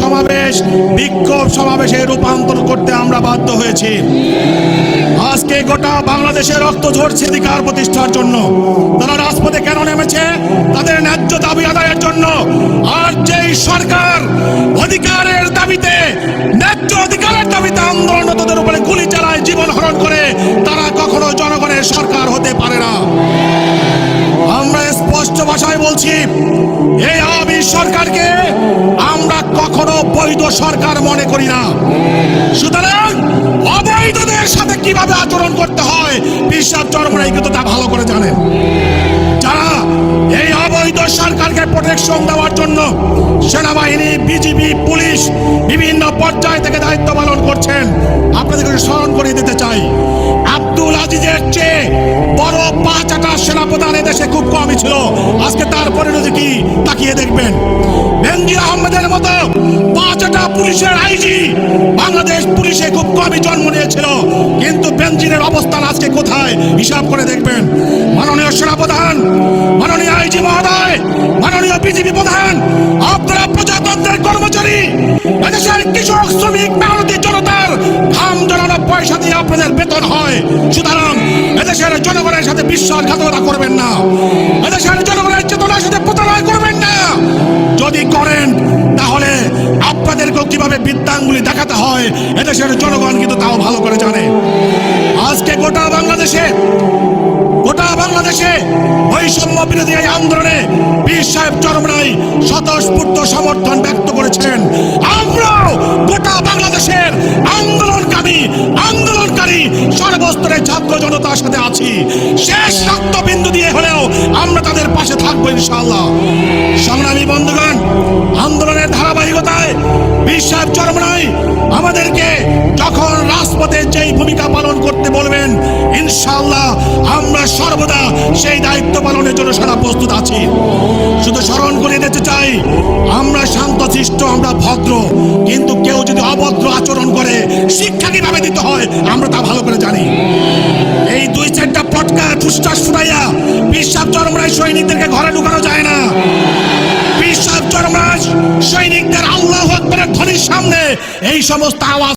সমাবেশ, বিক্ষোভ সমাবেশে রূপান্তর করতে আমরা বাধ্য হয়েছি। আজকে গোটা বাংলাদেশে রক্ত ঝরছে অধিকার প্রতিষ্ঠার জন্য। তারা রাজপথে কেন নেমেছে? তাদের ন্যায্য দাবি আদায়ের জন্য। আর যেই সরকার অধিকারের দাবিতে, ন্যায্য অধিকারের দাবিতে আন্দোলনরতদের উপরে গুলি চালায়, জীবন হরণ করে, তারা কখনো জনগণের সরকার হতে পারে না। আমরা স্পষ্ট ভাষায় বলছি, এই আওয়ামী সরকারকে সরকার মনে করি না। সুতরাং অবৈধদের সাথে কীভাবে আচরণ করতে হয় বিশ্বাস চরমরাই কিন্তু তা ভালো করে জানেন। যারা এই অবৈধ সরকারকে প্রোটেকশন দেওয়ার জন্য সেনাবাহিনী, বিজিবি, পুলিশ বিভিন্ন পর্যায় থেকে দায়িত্ব পালন করছেন, আপনাদেরকে স্মরণ করিয়ে দিতে চাই। আব্দুল আজিজের চেয়ে বড় পাঁচ আটা সেনাপ্রধান দেশে খুব কমই ছিল। আজকে তার পরিণতি কি, তাকিয়ে দেখবেন। বেনজির আহমেদের মতো পুলিশের আইজি। বাংলাদেশ পুলিশে খুব কমই জন্ম নিয়েছিল। কিন্তু বেনজিরের অবস্থান আজকে কোথায়? হিসাব করে দেখবেন। মাননীয় সেনাপ্রধান, মাননীয় আইজি মহোদয়, মাননীয় বিজেপি প্রধান, আপনারা প্রজাতন্ত্রের কর্মচারী, এদেশের কৃষক, শ্রমিক মেহনতি জনতার ঘাম জড়ানো পয়সা দিয়ে আপনাদের বেতন হয়। সুতরাং এদেশের জনগণের সাথে বিশ্বাসঘাতকতা করবেন না। এদেশের জনগণের কীভাবে বিদ্যাঙ্গুলি দেখাতে হয় এদেশের জনগণ কিন্তু তাও ভালো করে জানে। আজকে গোটা বাংলাদেশে গোটা বাংলাদেশে বৈষম্য বিরোধী এই আন্দোলনে পীর সাহেব চরমরাই স্বতঃস্ফূর্ত সমর্থন ব্যক্ত করেছেন। আমরাও গোটা বাংলাদেশের আন্দোলনকারী আন্দোলনকারী, সর্বস্তরের ছাত্র জনতার সাথে আছি। শেষ রক্তবিন্দু দিয়ে হলেও আমরা তাদের পাশে থাকব ইনশাআল্লাহ। সংগ্রামী বন্ধুগণ যেই ভূমিকা পালন করতে বলবেন, ইনশাআল্লাহ আমরা সর্বদা সেই দায়িত্ব পালনের জন্য সারা প্রস্তুত আছি। শুধু স্মরণ করে দিতে চাই, আমরা শান্তশিষ্ট আমরা ভদ্র, কিন্তু কেউ যদি অভদ্র আচরণ করে, শিক্ষা কীভাবে দিতে হয়, আমরা তা ভালো করে জানি। এই দুই চারটা পটকা ঠুসটাস ফুটাইয়া বিশ্বাস চরমরায় সৈনিকদেরকে ঘরে ঢুকানো যায় না। বিশ্বাস চরমরাজ সৈনিকদের আল্লাহ আকবরের ধ্বনির সামনে এই সমস্ত আওয়াজ